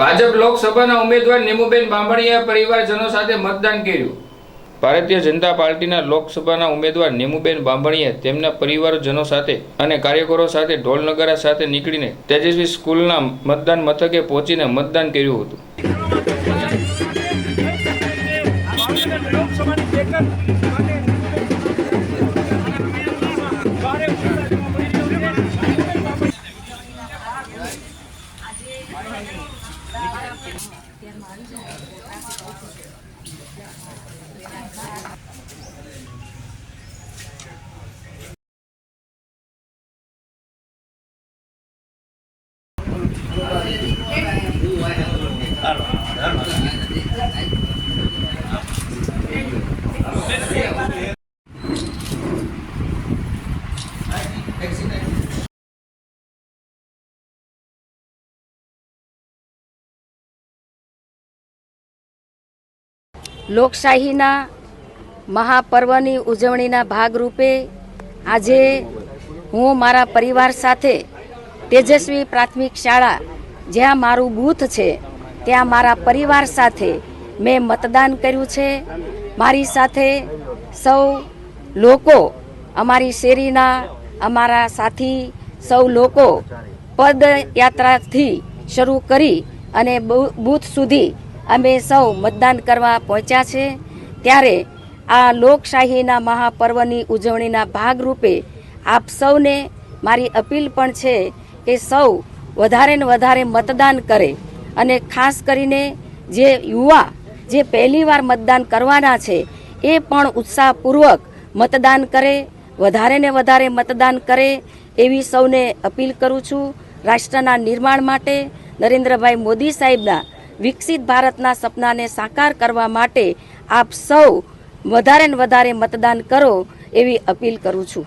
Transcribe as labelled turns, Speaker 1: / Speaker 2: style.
Speaker 1: ભાજપ લોકસભાના ઉમેદવાર નીમુબેન બાંભણીયા પરિવારજનો સાથે મતદાન કર્યું. ભારતીય જનતા પાર્ટીના લોકસભાના ઉમેદવાર નીમુબેન બાંભણીએ તેમના પરિવારજનો સાથે અને કાર્યકરો સાથે ઢોલ નગારા સાથે નીકળીને તેજસ્વી સ્કૂલના મતદાન મથકે પહોંચીને મતદાન કર્યું હતું.
Speaker 2: લોકસભાની Exit.
Speaker 3: લોકશાહીના મહાપર્વની ઉજવણીના ભાગરૂપે આજે હું મારા પરિવાર સાથે તેજસ્વી પ્રાથમિક શાળા જ્યાં મારું બૂથ છે, ત્યાં મારા પરિવાર સાથે મેં મતદાન કર્યું છે. મારી સાથે સૌ લોકો, અમારી શેરીના અમારા સાથી સૌ લોકો પદયાત્રાથી શરૂ કરી અને બૂથ સુધી અમે સૌ મતદાન કરવા પહોંચ્યા છે. ત્યારે આ લોકશાહીના મહાપર્વની ઉજવણીના ભાગરૂપે આપ સૌને મારી અપીલ પણ છે કે સૌ વધારે ને વધારે મતદાન કરે અને ખાસ કરીને જે યુવા જે પહેલીવાર મતદાન કરવાના છે, એ પણ ઉત્સાહપૂર્વક મતદાન કરે, વધારે ને વધારે મતદાન કરે એવી સૌને અપીલ કરું છું. રાષ્ટ્રના નિર્માણ માટે નરેન્દ્રભાઈ મોદી સાહેબના વિકસિત ભારતના સપનાને સાકાર કરવા માટે આપ સૌ વધારે ને વધારે મતદાન કરો એવી અપીલ કરું છું.